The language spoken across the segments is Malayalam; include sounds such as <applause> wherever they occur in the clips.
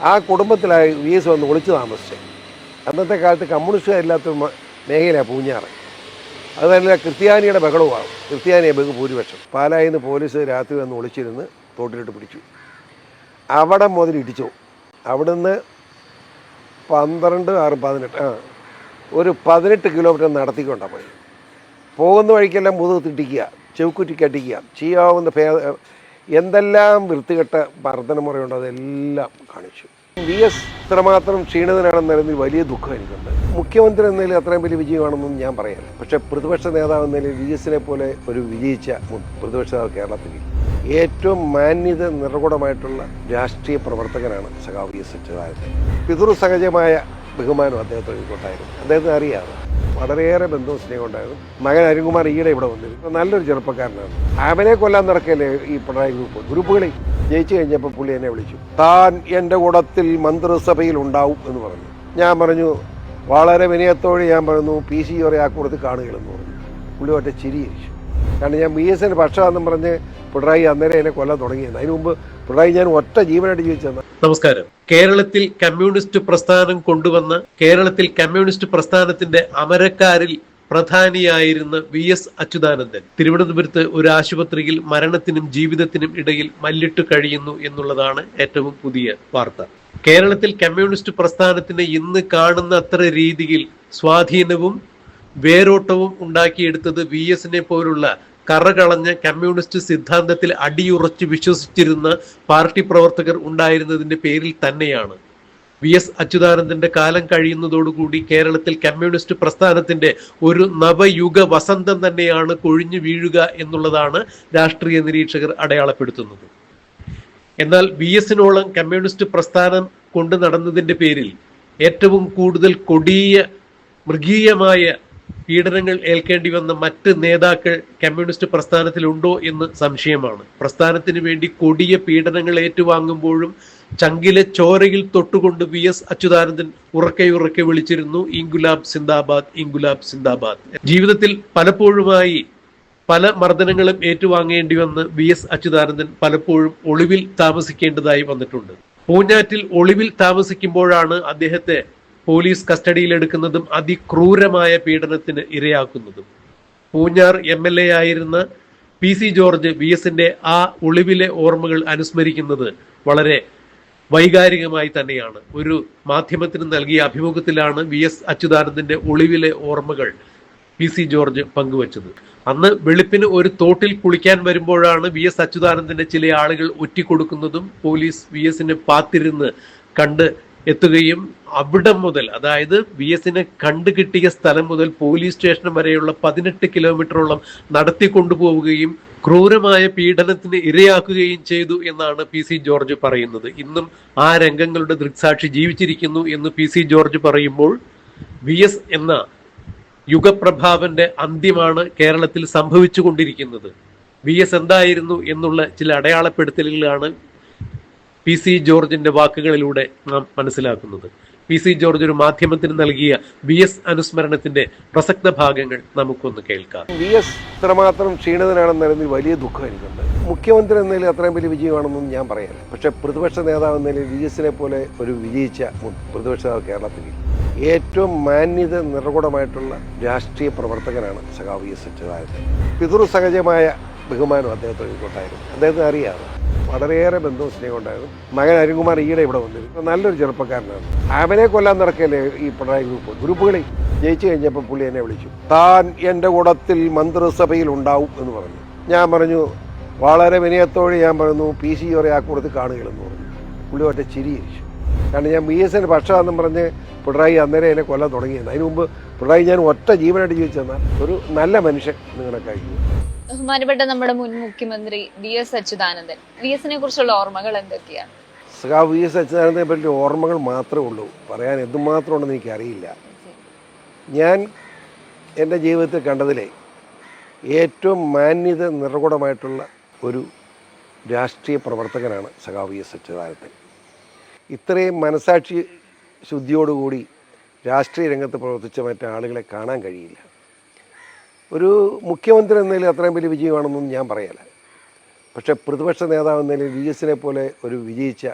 ആ കുടുംബത്തിലായി വി എസ് വന്ന് ഒളിച്ചു താമസിച്ചത് അന്നത്തെ കാലത്ത് കമ്മ്യൂണിസ്റ്റുകാരില്ലാത്ത മേഖലയാണ് പൂഞ്ഞാറ്. അതല്ല ക്രിസ്ത്യാനിയുടെ ബഹളവുമാണ്. ക്രിസ്ത്യാനിയെ ബഹുഭൂരിപക്ഷം പാലായിൽ നിന്ന് പോലീസ് രാത്രി വന്ന് ഒളിച്ചിരുന്ന് തോട്ടിലിട്ട് പിടിച്ചു. അവിടെ മുതൽ ഇടിച്ചു. അവിടുന്ന് പന്ത്രണ്ട് ആറ് പതിനെട്ട് ആ ഒരു പതിനെട്ട് കിലോമീറ്റർ നടത്തിക്കൊണ്ടാണ് പോയി പോകുന്ന വഴിക്കെല്ലാം മുതുക് തിട്ടിക്കുക ചെവുക്കുറ്റി കട്ടിക്കുക ചെയ്യാവുന്ന ഭേ എന്തെല്ലാം വൃത്തികെട്ട വർധനമുറയുണ്ടോ അതെല്ലാം കാണിച്ചു. വി എസ് ഇത്രമാത്രം ക്ഷീണിതനാണെന്നായിരുന്നു വലിയ ദുഃഖം എനിക്കുണ്ട്. മുഖ്യമന്ത്രി എന്ന നിലയിൽ അത്രയും വലിയ വിജയമാണെന്നും ഞാൻ പറയാം പക്ഷേ പ്രതിപക്ഷ നേതാവ് എന്ന നിലയിൽ വി എസിനെ പോലെ ഒരു വിജയിച്ച പ്രതിപക്ഷ നേതാവ് കേരളത്തിൽ ഏറ്റവും മാന്യത നിറകുടമായിട്ടുള്ള രാഷ്ട്രീയ പ്രവർത്തകനാണ് സഖാവ് വി എസ് അച്യുതാനന്ദൻ. പിതൃ സഹജമായ ബഹുമാനം അദ്ദേഹത്തോട് എനിക്കുണ്ടായിരുന്നു അദ്ദേഹത്തിന് അറിയാം. വളരെയേറെ ബന്ധവും സ്നേഹം ഉണ്ടായിരുന്നു. മകൻ അരുൺകുമാർ ഈയിടെ ഇവിടെ വന്നിരുന്നു. നല്ലൊരു ചെറുപ്പക്കാരനാണ്. അവനെ കൊല്ലാൻ നടക്കല്ലേ ഈ പിണറായി ഗ്രൂപ്പ്? ഗ്രൂപ്പുകളിൽ ജയിച്ചു കഴിഞ്ഞപ്പോൾ പുള്ളി എന്നെ വിളിച്ചു. താൻ എന്റെ കൂടത്തിൽ മന്ത്രിസഭയിൽ ഉണ്ടാവും എന്ന് പറഞ്ഞു. ഞാൻ പറഞ്ഞു വളരെ വിനയത്തോടെ ഞാൻ പറഞ്ഞു പി സി ഒരേ ആ കൂടത്തിൽ കാണുകയെന്ന് പറഞ്ഞു. പുള്ളി ഒറ്റ ചിരിയിരിച്ചു കാരണം ഞാൻ ബി എസ് എൻ പക്ഷാന്നും പറഞ്ഞ് പിണറായി അന്നേരം എന്നെ കൊല്ലാൻ തുടങ്ങിയിരുന്നു അതിന് മുമ്പ് പിണറായി ഞാൻ ഒറ്റ ജീവനായിട്ട് ജീവിച്ചത് നമസ്കാരം. കേരളത്തിൽ കമ്മ്യൂണിസ്റ്റ് പ്രസ്ഥാനം കൊണ്ടുവന്ന കേരളത്തിൽ കമ്മ്യൂണിസ്റ്റ് പ്രസ്ഥാനത്തിന്റെ അമരക്കാരിൽ പ്രധാനിയായിരുന്ന വി എസ് അച്യുതാനന്ദൻ തിരുവനന്തപുരത്ത് ഒരു ആശുപത്രിയിൽ മരണത്തിനും ജീവിതത്തിനും ഇടയിൽ മല്ലിട്ട് കഴിയുന്നു എന്നുള്ളതാണ് ഏറ്റവും പുതിയ വാർത്ത. കേരളത്തിൽ കമ്മ്യൂണിസ്റ്റ് പ്രസ്ഥാനത്തിന് ഇന്ന് കാണുന്ന അത്ര രീതിയിൽ സ്വാധീനവും വേരോട്ടവും ഉണ്ടാക്കിയെടുത്തത് വി എസിനെ പോലുള്ള കറകളഞ്ഞ കമ്മ്യൂണിസ്റ്റ് സിദ്ധാന്തത്തിൽ അടിയുറച്ച് വിശ്വസിച്ചിരുന്ന പാർട്ടി പ്രവർത്തകർ ഉണ്ടായിരുന്നതിന്റെ പേരിൽ തന്നെയാണ്. വി എസ് അച്യുതാനന്ദന്റെ കാലം കഴിയുന്നതോടുകൂടി കേരളത്തിൽ കമ്മ്യൂണിസ്റ്റ് പ്രസ്ഥാനത്തിന്റെ ഒരു നവയുഗ വസന്തം തന്നെയാണ് കൊഴിഞ്ഞു വീഴുക എന്നുള്ളതാണ് രാഷ്ട്രീയ നിരീക്ഷകർ അടയാളപ്പെടുത്തുന്നത്. എന്നാൽ വി എസിനോളം കമ്മ്യൂണിസ്റ്റ് പ്രസ്ഥാനം കൊണ്ടു നടന്നതിന്റെ പേരിൽ ഏറ്റവും കൂടുതൽ കൊടിയ മൃഗീയമായ പീഡനങ്ങൾ ഏൽക്കേണ്ടി വന്ന മറ്റ് നേതാക്കൾ കമ്മ്യൂണിസ്റ്റ് പ്രസ്ഥാനത്തിലുണ്ടോ എന്ന് സംശയമാണ്. പ്രസ്ഥാനത്തിന് വേണ്ടി കൊടിയ പീഡനങ്ങൾ ഏറ്റുവാങ്ങുമ്പോഴും ചങ്കിലെ ചോരയിൽ തൊട്ടുകൊണ്ട് വി എസ് അച്യുതാനന്ദൻ ഉറക്കെ ഉറക്കെ വിളിച്ചിരുന്നു ഇംഗുലാബ് സിന്ദാബാദ് ഇംഗുലാബ് സിന്ദാബാദ്. ജീവിതത്തിൽ പലപ്പോഴുമായി പല മർദ്ദനങ്ങളും ഏറ്റുവാങ്ങേണ്ടി വന്ന് വി എസ് അച്യുതാനന്ദൻ പലപ്പോഴും ഒളിവിൽ താമസിക്കേണ്ടതായി വന്നിട്ടുണ്ട്. പൂഞ്ഞാറ്റിൽ ഒളിവിൽ താമസിക്കുമ്പോഴാണ് അദ്ദേഹത്തെ പോലീസ് കസ്റ്റഡിയിലെടുക്കുന്നതും അതിക്രൂരമായ പീഡനത്തിന് ഇരയാക്കുന്നതും. പൂഞ്ഞാർ എം എൽ എ ആയിരുന്ന പി സി ജോർജ് വി എസിന്റെ ആ ഒളിവിലെ ഓർമ്മകൾ അനുസ്മരിക്കുന്നത് വളരെ വൈകാരികമായി തന്നെയാണ്. ഒരു മാധ്യമത്തിന് നൽകിയ അഭിമുഖത്തിലാണ് വി എസ് അച്യുതാനന്ദന്റെ ഒളിവിലെ ഓർമ്മകൾ പി സി ജോർജ് പങ്കുവച്ചത്. അന്ന് വെളുപ്പിന് ഒരു തോട്ടിൽ കുളിക്കാൻ വരുമ്പോഴാണ് വി എസ് അച്യുതാനന്ദന്റെ ചില ആളുകൾ ഒറ്റിക്കൊടുക്കുന്നതും പോലീസ് വി എസിനെ പാത്തിരുന്ന് കണ്ട് എത്തുകയും അവിടം മുതൽ അതായത് വി എസിനെ കണ്ടു കിട്ടിയ സ്ഥലം മുതൽ പോലീസ് സ്റ്റേഷൻ വരെയുള്ള പതിനെട്ട് കിലോമീറ്ററോളം നടത്തി കൊണ്ടുപോവുകയും ക്രൂരമായ പീഡനത്തിന് ഇരയാക്കുകയും ചെയ്തു എന്നാണ് പി സി ജോർജ് പറയുന്നത്. ഇന്നും ആ രംഗങ്ങളുടെ ദൃക്സാക്ഷി ജീവിച്ചിരിക്കുന്നു എന്ന് പി സി ജോർജ് പറയുമ്പോൾ വി എസ് എന്ന യുഗപ്രഭാവന്റെ അന്ത്യമാണ് കേരളത്തിൽ സംഭവിച്ചുകൊണ്ടിരിക്കുന്നത്. വി എസ് എന്തായിരുന്നു എന്നുള്ള ചില അടയാളപ്പെടുത്തലുകളാണ് പി സി ജോർജിന്റെ വാക്കുകളിലൂടെ നാം മനസ്സിലാക്കുന്നത്. പി സി ജോർജ് ഒരു മാധ്യമത്തിന് നൽകിയ വി എസ് അനുസ്മരണത്തിന്റെ പ്രസക്ത ഭാഗങ്ങൾ നമുക്കൊന്ന് കേൾക്കാം. വി എസ് ഇത്രമാത്രം ക്ഷീണിതനാണെന്നതിൽ വലിയ ദുഃഖം എനിക്കുണ്ട് മുഖ്യമന്ത്രി നിലയിൽ അത്രയും വലിയ വിജയമാണെന്നും ഞാൻ പറയാം പക്ഷെ പ്രതിപക്ഷ നേതാവ് എന്ന നിലയിൽ വി എസിനെ പോലെ ഒരു വിജയിച്ച പ്രതിപക്ഷ നേതാവ് കേരളത്തിൽ ഏറ്റവും മാന്യത നിറകുടമായിട്ടുള്ള രാഷ്ട്രീയ പ്രവർത്തകനാണ് സഖാവ് വി എസ് അച്യുതാനന്ദൻ. പിതൃസഹജമായ ബഹുമാനം അദ്ദേഹത്തോട് കൊണ്ടായിരുന്നു അദ്ദേഹത്തിന് അറിയാം വളരെയേറെ ബന്ധവും സ്നേഹം ഉണ്ടായിരുന്നു. മകൻ അരുൺകുമാർ ഈയിടെ ഇവിടെ വന്നിരുന്നു. നല്ലൊരു ചെറുപ്പക്കാരനാണ്. അവനെ കൊല്ലാൻ നടക്കല്ലേ ഈ പിണറായി ഗ്രൂപ്പ് ഗ്രൂപ്പുകളിൽ ജയിച്ചു കഴിഞ്ഞപ്പോൾ പുള്ളി എന്നെ വിളിച്ചു. താൻ എന്റെ കൂടത്തിൽ മന്ത്രിസഭയിൽ ഉണ്ടാവും എന്ന് പറഞ്ഞു. ഞാൻ പറഞ്ഞു വളരെ വിനയത്തോടെ ഞാൻ പറഞ്ഞു പി സി ഒറെ ആ കൂടത്തിൽ കാണുകയെന്ന് പറഞ്ഞു. പുള്ളി ഒറ്റ ചിരിയിരിച്ചു കാരണം ഞാൻ ബി എസ് എന്റെ പക്ഷമാണെന്നും പറഞ്ഞ് പിണറായി അന്നേരം എന്നെ കൊല്ലാൻ തുടങ്ങിയത് അതിന് മുമ്പ് പിണറായി ഞാൻ ഒറ്റ ജീവനായിട്ട് ജീവിച്ചെന്നാൽ ഒരു നല്ല മനുഷ്യൻ നിങ്ങളെ കഴിക്കും ബഹുമാനപ്പെട്ട നമ്മുടെ മുൻ മുഖ്യമന്ത്രി വി എസ് അച്യുതാനന്ദൻ. വി എസിനെ കുറിച്ചുള്ള ഓർമ്മകൾ എന്തൊക്കെയാണ്? സഖാവ് വി എസ് അച്യുതാനന്ദനെ പറ്റി ഓർമ്മകൾ മാത്രമേ ഉള്ളൂ. പറയാൻ എന്തുമാത്രം ഉണ്ടെന്ന് എനിക്കറിയില്ല. ഞാൻ എന്റെ ജീവിതത്തിൽ കണ്ടതിലെ ഏറ്റവും മാന്യത നിറകുടമായിട്ടുള്ള ഒരു രാഷ്ട്രീയ പ്രവർത്തകനാണ് സഖാവ് വി എസ് അച്യുതാനന്ദൻ. ഇത്രയും മനസാക്ഷി ശുദ്ധിയോടുകൂടി രാഷ്ട്രീയ രംഗത്ത് പ്രവർത്തിച്ച മറ്റാളുകളെ കാണാൻ കഴിയില്ല. ഒരു മുഖ്യമന്ത്രി എന്ന നിലയിൽ അത്രയും വലിയ വിജയമാണെന്നൊന്നും ഞാൻ പറയല പക്ഷേ പ്രതിപക്ഷ നേതാവ് എന്ന നിലയിൽ വി എസിനെ പോലെ ഒരു വിജയിച്ച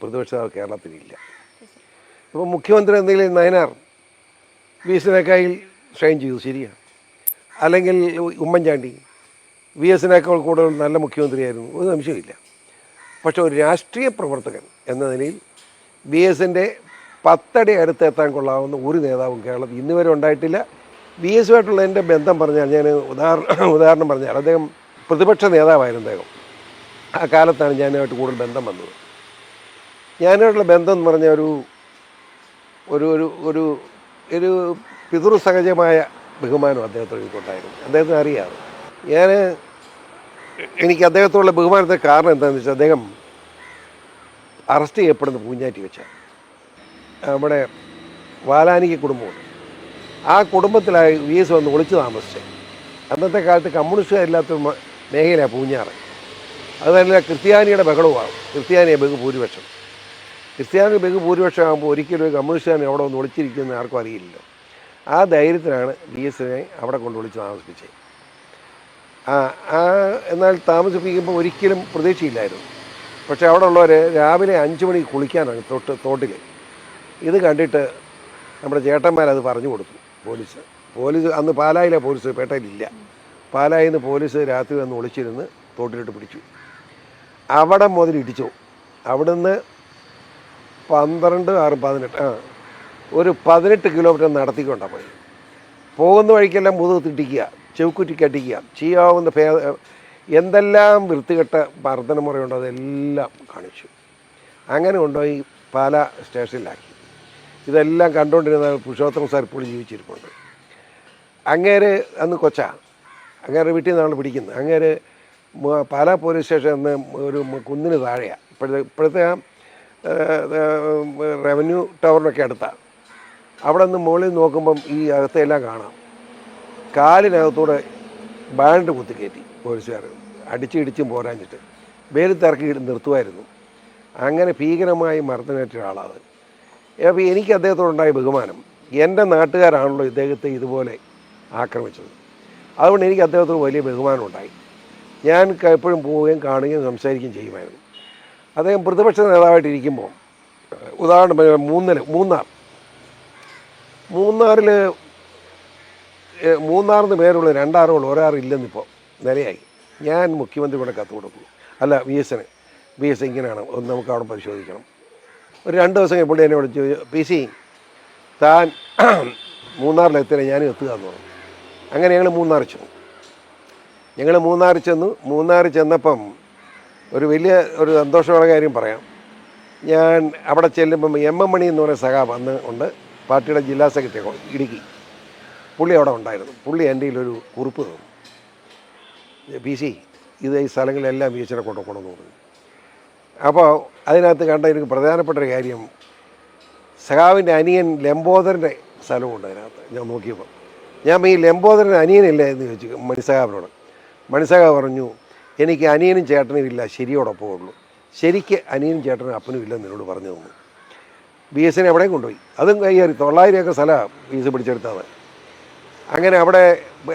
പ്രതിപക്ഷ നേതാവ് കേരളത്തിലില്ല. അപ്പോൾ മുഖ്യമന്ത്രി എന്ന നിലയിൽ നയനാർ വി എസിനേക്കാൾ ഷൈൻ ചെയ്തു ശരിയാണ് അല്ലെങ്കിൽ ഉമ്മൻചാണ്ടി വി എസിനേക്കാൾ കൂടുതൽ നല്ല മുഖ്യമന്ത്രിയായിരുന്നു ഒരു സംശയമില്ല പക്ഷേ ഒരു രാഷ്ട്രീയ പ്രവർത്തകൻ എന്ന നിലയിൽ വി എസിന്റെ പത്തടി അടുത്തെത്താൻ കൊള്ളാവുന്ന ഒരു നേതാവും കേരളത്തിൽ ഇന്നുവരെ ഉണ്ടായിട്ടില്ല. ബി എസുമായിട്ടുള്ള എന്റെ ബന്ധം പറഞ്ഞാൽ ഞാൻ ഉദാഹരണം ഉദാഹരണം പറഞ്ഞാൽ അദ്ദേഹം പ്രതിപക്ഷ നേതാവായിരുന്നു അദ്ദേഹം. ആ കാലത്താണ് ഞാനുമായിട്ട് കൂടുതൽ ബന്ധം വന്നത്. ഞാനുമായിട്ടുള്ള ബന്ധം എന്ന് പറഞ്ഞാൽ ഒരു ഒരു ഒരു ഒരു ഒരു പിതൃ സഹജമായ ബഹുമാനം അദ്ദേഹത്തോട് എനിക്കുണ്ടായിരുന്നു. അദ്ദേഹത്തിന് അറിയാം. ഞാൻ എനിക്ക് അദ്ദേഹത്തോടുള്ള ബഹുമാനത്തിന് കാരണം എന്താണെന്ന് വെച്ചാൽ അദ്ദേഹം അറസ്റ്റ് ചെയ്യപ്പെടുന്ന പൂഞ്ഞാറ്റി വെച്ചാൽ നമ്മുടെ വാലാനിക്ക് കുടുംബമുണ്ട്. ആ കുടുംബത്തിലായി വി എസ് വന്ന് ഒളിച്ചു താമസിച്ചത് അന്നത്തെ കാലത്ത് കമ്മ്യൂണിസ്റ്റുകാരില്ലാത്ത മേഖലയാണ് പൂഞ്ഞാറ്. അതുതന്നെ ക്രിസ്ത്യാനിയുടെ ബഹളവുമാണ്. ക്രിസ്ത്യാനിയെ ബഹുഭൂരിപക്ഷം ക്രിസ്ത്യാനി ബഹുഭൂരിപക്ഷം ആകുമ്പോൾ ഒരിക്കലും ഒരു കമ്മ്യൂണിസ്റ്റുകാരൻ അവിടെ ഒന്ന് ഒളിച്ചിരിക്കുന്ന ആർക്കും അറിയില്ലല്ലോ. ആ ധൈര്യത്തിലാണ് വി എസിനെ അവിടെ കൊണ്ട് ഒളിച്ച് താമസിപ്പിച്ചത്. ആ ആ എന്നാൽ താമസിപ്പിക്കുമ്പോൾ ഒരിക്കലും പ്രതീക്ഷയില്ലായിരുന്നു. പക്ഷേ അവിടെ ഉള്ളവർ രാവിലെ അഞ്ച് മണിക്ക് കുളിക്കാനാണ് തൊട്ട് തോട്ടിൽ ഇത് കണ്ടിട്ട് നമ്മുടെ ചേട്ടന്മാരത് പറഞ്ഞു കൊടുത്തു. പോലീസ്. പോലീസ് അന്ന് പാലായിലെ പോലീസ് പേട്ടയിലില്ല. പാലായിൽ നിന്ന് പോലീസ് രാത്രി വന്ന് ഒളിച്ചിരുന്ന് തോട്ടിലിട്ട് പിടിച്ചു. അവിടെ മുതൽ ഇടിച്ചു. അവിടുന്ന് പന്ത്രണ്ട് ആറ് പതിനെട്ട് ആ ഒരു പതിനെട്ട് കിലോമീറ്റർ നടത്തിക്കൊണ്ടാണ് പോയി പോകുന്ന വഴിക്കെല്ലാം മുതുക് തിട്ടിക്കുക ചെവുക്കുറ്റിക്ക് അടിക്കുക ചെയ്യാവുന്ന ഭേ എന്തെല്ലാം വൃത്തികെട്ട മർദ്ദനമുറയുണ്ടോ അതെല്ലാം കാണിച്ചു. അങ്ങനെ കൊണ്ടുപോയി പാല സ്റ്റേഷനിലാക്കി. ഇതെല്ലാം കണ്ടുകൊണ്ടിരുന്ന പുരുഷോത്തമ സാർ ഇപ്പോൾ ജീവിച്ചിരിപ്പുണ്ട്. അങ്ങേര് അന്ന് കൊച്ച. അങ്ങേരെ വീട്ടിൽ നിന്നാണ് പിടിക്കുന്നത്. അങ്ങേര് പാലാ പോലീസ് സ്റ്റേഷൻ എന്ന് ഒരു കുന്നിന് താഴെയാണ് ഇപ്പോഴത്തെ ഇപ്പോഴത്തെ ആ റവന്യൂ ടവറിനൊക്കെ അടുത്താണ് അവിടെ നിന്ന് മുകളിൽ നോക്കുമ്പം ഈ അകത്തെല്ലാം കാണാം. കാലിനകത്തൂടെ ബാൻഡ് കുത്തിക്കയറ്റി പോലീസുകാർ. അടിച്ചിടിച്ചും പോരാഞ്ഞിട്ട്. വേലിത്തിറക്കി നിർത്തുമായിരുന്നു. അങ്ങനെ ഭീകരമായി മർദ്ദനേറ്റ ഒരാളാണ് അപ്പോൾ എനിക്ക് അദ്ദേഹത്തോടുണ്ടായ ബഹുമാനം. എന്റെ നാട്ടുകാരാണല്ലോ ഇദ്ദേഹത്തെ ഇതുപോലെ ആക്രമിച്ചത്. അതുകൊണ്ട് എനിക്ക് അദ്ദേഹത്തോട് വലിയ ബഹുമാനം ഉണ്ടായി ഞാൻ എപ്പോഴും പോവുകയും കാണുകയും സംസാരിക്കുകയും ചെയ്യുമായിരുന്നു. അദ്ദേഹം പ്രതിപക്ഷ നേതാവായിട്ട് ഇരിക്കുമ്പോൾ ഉദാഹരണം മൂന്നിൽ മൂന്നാർ. മൂന്നാറിൽ മൂന്നാറിന് പേരുള്ള രണ്ടാറുകൾ ഒരാറില്ലെന്നിപ്പോൾ നിലയായി. ഞാൻ മുഖ്യമന്ത്രിയുടെ കത്ത് കൊടുക്കുന്നു. അല്ല വി എസിന് വി എസ് ഇങ്ങനെയാണ് നമുക്ക് അവിടെ പരിശോധിക്കണം. ഒരു രണ്ട് ദിവസം കഴിഞ്ഞ് പുള്ളി എന്നെ വിളിച്ചു പി സി താൻ <clears throat> മൂന്നാറിലെത്തില്ല ഞാനും എത്തുക എന്ന് പറഞ്ഞു. അങ്ങനെ ഞങ്ങൾ മൂന്നാർ ചെന്നു. ഞങ്ങൾ മൂന്നാർ ചെന്നു. മൂന്നാർ ചെന്നപ്പം ഒരു വലിയ ഒരു സന്തോഷമുള്ള കാര്യം പറയാം. ഞാൻ അവിടെ ചെല്ലുമ്പം എം എം മണി എന്ന് പറയുന്ന സഖാബ് അന്ന് ഉണ്ട്. പാർട്ടിയുടെ ജില്ലാ സെക്രട്ടറി ഇടുക്കി. പുള്ളി അവിടെ ഉണ്ടായിരുന്നു. പുള്ളി എന്റെ ഒരു കുറിപ്പ് തന്നു. പി സി ഇത് ഈ സ്ഥലങ്ങളിലെല്ലാം ബീച്ചിനെ കൊണ്ടുപോകണമെന്ന് പറഞ്ഞു. അപ്പോൾ അതിനകത്ത് കണ്ട എനിക്ക് പ്രധാനപ്പെട്ട ഒരു കാര്യം. സഖാവിന്റെ അനിയൻ ലംബോദരന്റെ സ്ഥലമുണ്ട് അതിനകത്ത് ഞാൻ നോക്കിയപ്പോൾ ഞാൻ ഈ ലംബോദരന്റെ അനിയനില്ല എന്ന് ചോദിച്ചു മണിസഖാവിനോട്. മണിസഖാവ് പറഞ്ഞു എനിക്ക് അനിയനും ചേട്ടനും ഇല്ല ശരിയോടൊപ്പം ഉള്ളൂ. ശരിക്ക് അനിയനും ചേട്ടനും അപ്പനും ഇല്ലെന്ന് എന്നോട് പറഞ്ഞു തന്നു. ബി എസ് എനെ എവിടെയും കൊണ്ടുപോയി. അതും കൈയേറി തൊള്ളായിരം ഏക്കർ സ്ഥലമാണ് ബി എസ് പിടിച്ചെടുത്തത് അങ്ങനെ അവിടെ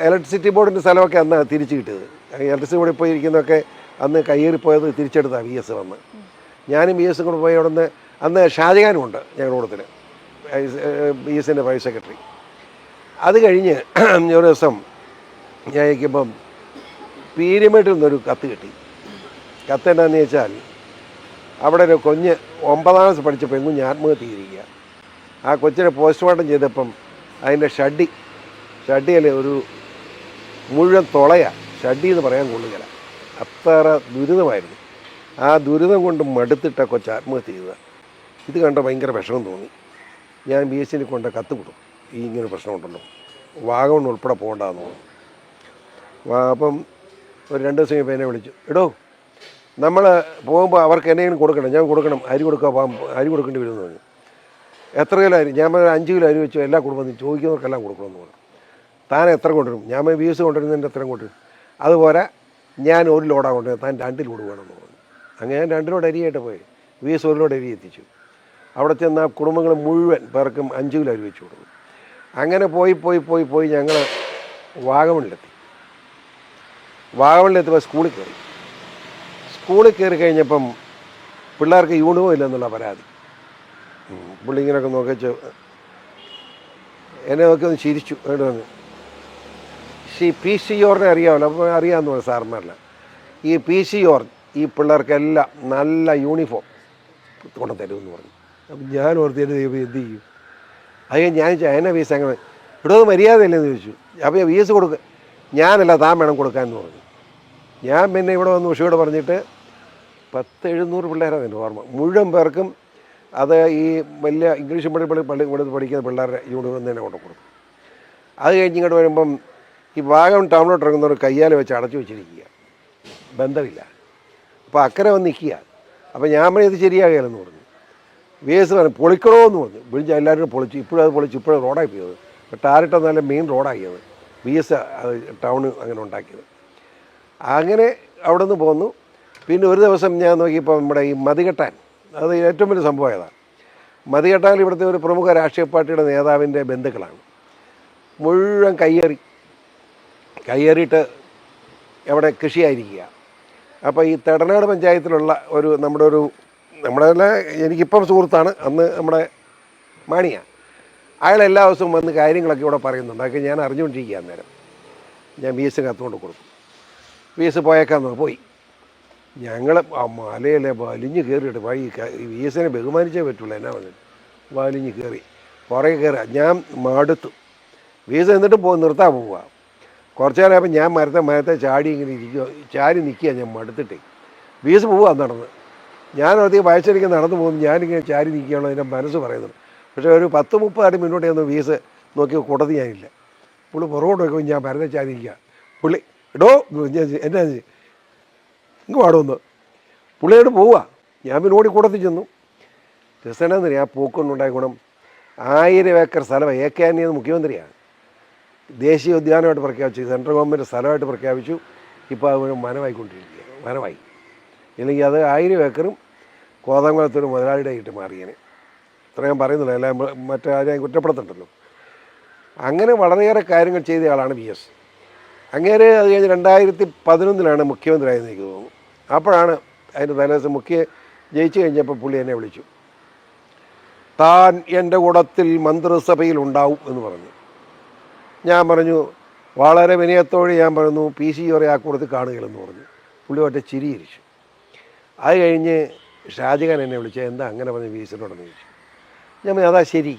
ഇലക്ട്രിസിറ്റി ബോർഡിന്റെ സ്ഥലമൊക്കെ അന്ന് തിരിച്ചു കിട്ടിയത്. ഇലക്ട്രിസിറ്റി ബോർഡിൽ പോയി ഇരിക്കുന്നതൊക്കെ അന്ന് കയ്യേറിപ്പോയത് തിരിച്ചെടുത്താണ് വി എസ് വന്ന്. ഞാനും വി എസും കൂടെ പോയ നിന്ന് അന്ന് ഷാജഹാനും ഉണ്ട് ഞങ്ങളുടെ കൂട്ടത്തിൽ ബി എസിന്റെ പ്രൈവറ്റ് സെക്രട്ടറി. അത് കഴിഞ്ഞ് <clears throat> ഒരു ദിവസം ഞാൻ ഇരിക്കുമ്പം പീരിമേട്ടിൽ നിന്നൊരു കത്ത് കിട്ടി. കത്ത് എന്താണെന്ന് വെച്ചാൽ അവിടെ ഒരു കൊഞ്ഞ് ഒമ്പതാം ക്ലാസ് പഠിച്ച പെൺകുഞ്ഞ് ആത്മഹത്യ ചെയ്തിരിക്കുക. ആ കൊച്ചിനെ പോസ്റ്റ്മോർട്ടം ചെയ്തപ്പം അതിന്റെ ഷഡ്ഡി ഷഡ്ഡിയിൽ ഒരു മുഴുവൻ തുളയാണ് ഷഡ്ഡി എന്ന് പറയാൻ കൊള്ളുകയില്ല അത്ര ദുരിതമായിരുന്നു. ആ ദുരിതം കൊണ്ട് മടുത്തിട്ട കൊച്ച് ആത്മഹത്യ ചെയ്തത്. ഇത് കണ്ട ഭയങ്കര വിഷമം തോന്നി. ഞാൻ ബി എസ് സിയിൽ കൊണ്ട് കത്ത് കൊടുത്തു ഈ ഇങ്ങനെ പ്രശ്നമുണ്ടല്ലോ. വാഗമൺ ഉൾപ്പെടെ പോകണ്ടെന്ന് തോന്നുന്നു അപ്പം ഒരു രണ്ട് ദിവസം കഴിയുമ്പോൾ എന്നെ വിളിച്ചു. എടോ നമ്മൾ പോകുമ്പോൾ അവർക്ക് എന്തെങ്കിലും കൊടുക്കണം ഞാൻ കൊടുക്കണം. അരി കൊടുക്കാൻ പോകാൻ അരി കൊടുക്കേണ്ടി വരുമെന്ന് പറഞ്ഞു. എത്ര കിലോ അരി? ഞാൻ പറഞ്ഞ അഞ്ച് കിലോ അരി വെച്ചു. എല്ലാ കുടുംബത്തിനും ചോദിക്കുന്നവർക്കെല്ലാം കൊടുക്കണമെന്ന് പറഞ്ഞു. താൻ എത്ര കൊണ്ടുവരും? ഞാൻ ബി എസ് കൊണ്ടുവരുന്നതിന്റെ എത്രയും കൊണ്ടുവരും. അതുപോലെ ഞാൻ ഒരു ലോഡാണ് കൊണ്ടുവരുന്നത് താൻ രണ്ട് ലോഡ് വേണമെന്ന് പറഞ്ഞു. അങ്ങനെ ഞാൻ രണ്ട് ലോഡ് അരിയായിട്ട് പോയി. വി എസ് ഒരു ലോഡ് അരി എത്തിച്ചു. അവിടെ ചെന്ന് ആ കുടുംബങ്ങൾ മുഴുവൻ പേർക്കും അഞ്ച് കിലോ അരി വെച്ച് കൊടുത്തു. അങ്ങനെ പോയി പോയി പോയി പോയി ഞങ്ങൾ വാഗമണിലെത്തി വാഗമണിലെത്തിയപ്പോൾ സ്കൂളിൽ കയറി. സ്കൂളിൽ കയറി കഴിഞ്ഞപ്പം പിള്ളേർക്ക് യൂണിഫോം ഇല്ലെന്നുള്ള പരാതി. പുള്ളി ഇങ്ങനെയൊക്കെ നോക്കിച്ച് എന്നെ നോക്കി ഒന്ന് ചിരിച്ചു എന്നിട്ട് സി പി സി ഓറിനെ അറിയാമല്ലോ അപ്പോൾ അറിയാമെന്ന് പറഞ്ഞു സാറിനല്ല ഈ പി സി ഓർ ഈ പിള്ളേർക്കെല്ലാം നല്ല യൂണിഫോം കൊണ്ടു തരുമെന്ന് പറഞ്ഞു. അപ്പം ഞാൻ ഓർത്തിട്ട് ദൈവം എന്ത് ചെയ്യും? അയ്യോ ഞാൻ അതിനെ ഫീസ് അങ്ങനെ? ഇവിടെ അത് മര്യാദയില്ലെന്ന് ചോദിച്ചു. അപ്പോൾ ഫീസ് കൊടുക്ക ഞാനല്ല താൻ വേണം കൊടുക്കാമെന്ന് പറഞ്ഞു. ഞാൻ പിന്നെ ഇവിടെ വന്ന് ഉഷയോട് പറഞ്ഞിട്ട് പത്ത് എഴുന്നൂറ് പിള്ളേരാണ് എന്റെ ഓർമ്മ. മുഴുവൻ പേർക്കും അത് ഈ വലിയ ഇംഗ്ലീഷ് മീഡിയം പള്ളി പള്ളി പഠിക്കുന്ന പിള്ളേരുടെ യൂണിഫോം തന്നെ കൊണ്ടു കൊടുക്കും അത് കഴിഞ്ഞ് ഇങ്ങോട്ട് വരുമ്പം ഈ ഭാഗം ടൗണിലോട്ട് ഇറങ്ങുന്നവർ കയ്യാൽ വെച്ച് അടച്ചു വെച്ചിരിക്കുക. ബന്ധമില്ല. അപ്പോൾ അക്കരെ വന്ന് നിൽക്കുക. അപ്പോൾ ഞാൻ പറഞ്ഞു ഇത് ശരിയാകുകയാണെന്ന് പറഞ്ഞു. വേസ് പറഞ്ഞു പൊളിക്കണോ എന്ന് പറഞ്ഞു. വിളിച്ച് എല്ലാവരും പൊളിച്ചു. ഇപ്പോഴും അത് പൊളിച്ചു. ഇപ്പോഴും റോഡായി പോയത് ഇപ്പോൾ ടാറിട്ട നല്ല മെയിൻ റോഡാക്കിയത് വി എസ് അത് ടൗൺ അങ്ങനെ ഉണ്ടാക്കിയത്. അങ്ങനെ അവിടെ നിന്ന് പോന്നു. പിന്നെ ഒരു ദിവസം ഞാൻ നോക്കിയപ്പോൾ നമ്മുടെ ഈ മതികെട്ടാൻ. അത് ഏറ്റവും വലിയ സംഭവം ഏതാണ് മതികെട്ടാൻ ഇവിടുത്തെ ഒരു പ്രമുഖ രാഷ്ട്രീയ പാർട്ടിയുടെ നേതാവിന്റെ ബന്ധുക്കളാണ്. മുഴുവൻ കയ്യേറി. കയ്യേറിയിട്ട് അവിടെ കൃഷിയായിരിക്കുക. അപ്പോൾ ഈ തെടനാട് പഞ്ചായത്തിലുള്ള ഒരു നമ്മുടെ ഒരു നമ്മുടെ എനിക്കിപ്പം സുഹൃത്താണ് അന്ന് നമ്മുടെ മാണിയ. അയാൾ എല്ലാ ദിവസവും വന്ന് കാര്യങ്ങളൊക്കെ ഇവിടെ പറയുന്നുണ്ട്. അതൊക്കെ ഞാൻ അറിഞ്ഞുകൊണ്ടിരിക്കുക അന്നേരം. ഞാൻ ബി എസ് കത്തുകൊണ്ട് കൊടുക്കും ബി എസ് പോയേക്കാന്ന് പോയി. ഞങ്ങൾ ആ മലയിലെ വലിഞ്ഞ് കയറിയിട്ട് വഴി ബി എസിനെ ബഹുമാനിച്ചേ പറ്റുള്ളൂ എന്നാ പറഞ്ഞത്. വലിഞ്ഞ് കയറി. പുറകെ കയറുക ഞാൻ മടുത്തു. ബി എസ് എന്നിട്ടും പോകും നിർത്താൻ പോവുക കുറച്ച് നേരമായപ്പോൾ ഞാൻ മരത്തെ മരത്തെ ചാടി ഇങ്ങനെ ഇരിക്കുക ചാരി നിൽക്കുക ഞാൻ മടുത്തിട്ട്. വീസ് പോവാൻ നടന്ന്. ഞാൻ അധികം വയസ്സടിക്ക് നടന്നു പോകുന്നു. ഞാനിങ്ങനെ ചാരി നിൽക്കുകയാണോ എന്റെ മനസ്സ് പറയുന്നത്. പക്ഷേ ഒരു പത്ത് മുപ്പത് അടി മുന്നോട്ട് ചെന്ന് വീസ് നോക്കി കൂട്ടത്തി ഞാനില്ല. പുള്ളി പുറകോട്ട് നോക്കുമ്പോൾ ഞാൻ മരത്തെ ചാരി നിൽക്കുക പുള്ളി എടോ എന്നാ? ഇങ്ങ് പാടുമെന്ന് പുള്ളിയോട് പോവുക ഞാൻ പിന്നെ ഓടി കൂടത്തിൽ ചെന്നു. രസനെന്ന് ആ പോക്കൊണ്ടുണ്ടായ ഗുണം. ആയിരം ഏക്കർ സ്ഥലം എ മുഖ്യമന്ത്രിയാണ്. ദേശീയ ഉദ്യാനമായിട്ട് പ്രഖ്യാപിച്ചു സെൻട്രൽ ഗവൺമെന്റ് സ്ഥലമായിട്ട് പ്രഖ്യാപിച്ചു. ഇപ്പോൾ അത് മുഴുവൻ വനമായിക്കൊണ്ടിരിക്കുക വനമായി ഇല്ലെങ്കിൽ അത് ആയിരം ഏക്കറും കോതംകുളത്തൊരു മുതലാളിയുടെ ആയിട്ട് മാറിയേനെ. ഇത്ര ഞാൻ പറയുന്നില്ല എല്ലാം മറ്റേ ആരെയും കുറ്റപ്പെടുത്തണ്ടല്ലോ. അങ്ങനെ വളരെയേറെ കാര്യങ്ങൾ ചെയ്ത ആളാണ് വി എസ്. അങ്ങനെ അത് കഴിഞ്ഞ് രണ്ടായിരത്തി പതിനൊന്നിലാണ് മുഖ്യമന്ത്രിയായെന്ന് എനിക്ക് തോന്നുന്നു. അപ്പോഴാണ് അതിന്റെ തലേദിവസം മുഖ്യ ജയിച്ചു കഴിഞ്ഞപ്പോൾ പുള്ളി എന്നെ വിളിച്ചു. താൻ എന്റെ കൂടത്തിൽ മന്ത്രിസഭയിൽ ഉണ്ടാവും എന്ന് പറഞ്ഞു. ഞാൻ പറഞ്ഞു വളരെ വിനയത്തോടെ ഞാൻ പറഞ്ഞു പി സി ഒരേ ആ കൂടത്തിൽ പറഞ്ഞു. പുള്ളി ഒറ്റ ചിരിയിരിച്ചു അത് കഴിഞ്ഞ് ഷാജഹാൻ എന്നെ വിളിച്ചു എന്താ അങ്ങനെ പറഞ്ഞ് വി എസിനോടെന്ന് ചോദിച്ചു ഞാൻ പറഞ്ഞു അതാ ശരി.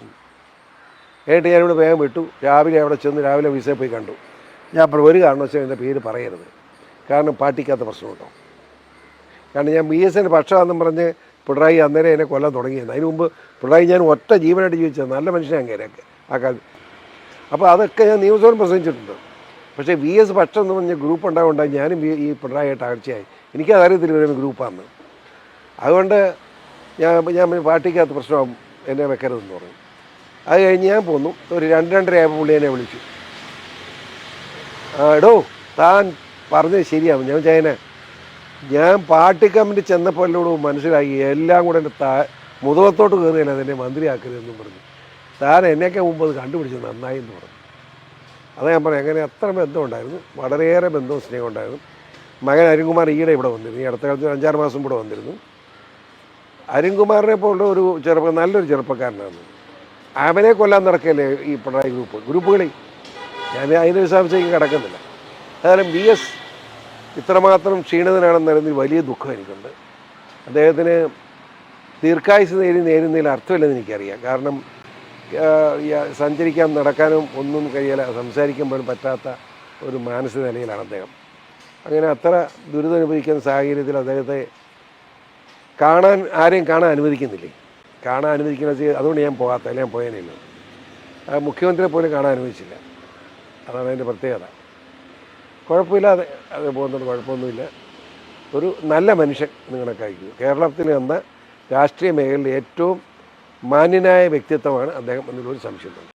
കേട്ട് ഞാനിവിടെ വേഗം വിട്ടു. രാവിലെ അവിടെ ചെന്ന് രാവിലെ വിസയിൽ പോയി കണ്ടു. ഞാൻ പറഞ്ഞു ഒരു കാരണവശാൽ എന്റെ പേര് പറയരുത്. കാരണം പാർട്ടിക്കാത്ത പ്രശ്നമുണ്ടോ? കാരണം ഞാൻ ബി എസ് എന്റെ പക്ഷമാണെന്നും പറഞ്ഞ് പിണറായി അന്നേരം എന്നെ കൊല്ലാൻ തുടങ്ങിയത് അതിന് മുമ്പ് പിണറായി ഞാൻ ഒറ്റ ജീവനായിട്ട് ജീവിച്ചത് നല്ല മനുഷ്യനാണ് കയറിയൊക്കെ ആ കാലത്ത് അപ്പോൾ അതൊക്കെ ഞാൻ നിയമസഭയിൽ പ്രസംഗിച്ചിട്ടുണ്ട്. പക്ഷേ വി എസ് പക്ഷം എന്ന് പറഞ്ഞ ഗ്രൂപ്പ് ഉണ്ടാവുണ്ടായി ഞാനും ഈ പിണറായിട്ട് അകർച്ചയായി എനിക്കത് അറിയത്തില്ല ഇവരും ഗ്രൂപ്പാന്ന്. അതുകൊണ്ട് ഞാൻ ഞാൻ പാർട്ടിക്കകത്ത് പ്രശ്നമാകും എന്നെ വെക്കരുതെന്ന് പറഞ്ഞു. അത് കഴിഞ്ഞ് ഞാൻ പോന്നു. ഒരു രണ്ട് രണ്ടര ആയപ്പോൾ പുള്ളി എന്നെ വിളിച്ചു. ആ എടോ താൻ പറഞ്ഞത് ശരിയാകും ഞാൻ ചൈന ഞാൻ പാർട്ടി കമ്മിറ്റി ചെന്നപ്പോൾ എന്നോട് മനസ്സിലാക്കി എല്ലാം കൂടെ എന്റെ താ മുതലത്തോട്ട് കയറിയല്ല അതെന്നെ മന്ത്രിയാക്കരുതെന്നും പറഞ്ഞു. താൻ എന്നെയൊക്കെ മുമ്പ് അത് കണ്ടുപിടിച്ചത് നന്നായി എന്ന് പറഞ്ഞു. അത് ഞാൻ പറയാം അങ്ങനെ അത്ര ബന്ധമുണ്ടായിരുന്നു. വളരെയേറെ ബന്ധവും സ്നേഹം ഉണ്ടായിരുന്നു. മകൻ അരുൺകുമാർ ഈയിടെ ഇവിടെ വന്നിരുന്നു. ഈ അടുത്ത കാലത്ത് അഞ്ചാറ് മാസം ഇവിടെ വന്നിരുന്നു. അരുൺകുമാറിനെ പോലുള്ള ഒരു ചെറുപ്പ നല്ലൊരു ചെറുപ്പക്കാരനാണ്. അവനെ കൊല്ലാൻ നടക്കല്ലേ ഈ പിണറായി ഗ്രൂപ്പ്? ഗ്രൂപ്പുകളിൽ. ഞാൻ അതിന്റെ വിശാംശം കിടക്കുന്നില്ല. അതായത് ബി എസ് ഇത്രമാത്രം ക്ഷീണിതനാണെന്നതിൽ വലിയ ദുഃഖം എനിക്കുണ്ട്. അദ്ദേഹത്തിന് ദീർഘായുസ് നേരി നേരുന്നതിൽ അർത്ഥമില്ലെന്ന് എനിക്കറിയാം. കാരണം സഞ്ചരിക്കാൻ നടക്കാനും ഒന്നും കഴിയില്ല സംസാരിക്കാൻ പോലും പറ്റാത്ത ഒരു മാനസിക നിലയിലാണ് അദ്ദേഹം. അങ്ങനെ അത്ര ദുരിതം അനുഭവിക്കുന്ന സാഹചര്യത്തിൽ അദ്ദേഹത്തെ കാണാൻ ആരെയും കാണാൻ അനുവദിക്കുന്നില്ലേ? കാണാൻ അനുവദിക്കുന്ന അതുകൊണ്ട് ഞാൻ പോകാത്ത അല്ലെങ്കിൽ ഞാൻ പോയേനില്ല മുഖ്യമന്ത്രിയെ പോലും കാണാൻ അനുവദിച്ചില്ല. അതാണ് അതിന്റെ പ്രത്യേകത. കുഴപ്പമില്ലാതെ അത് പോകുന്നത് കുഴപ്പമൊന്നുമില്ല. ഒരു നല്ല മനുഷ്യൻ നിങ്ങളെ കഴിക്കുന്നു കേരളത്തിൽ വന്ന രാഷ്ട്രീയ മേഖലയിൽ ഏറ്റവും മാന്യനായ വ്യക്തിത്വമാണ് അദ്ദേഹം എന്നുള്ളൊരു സംശയമുണ്ട്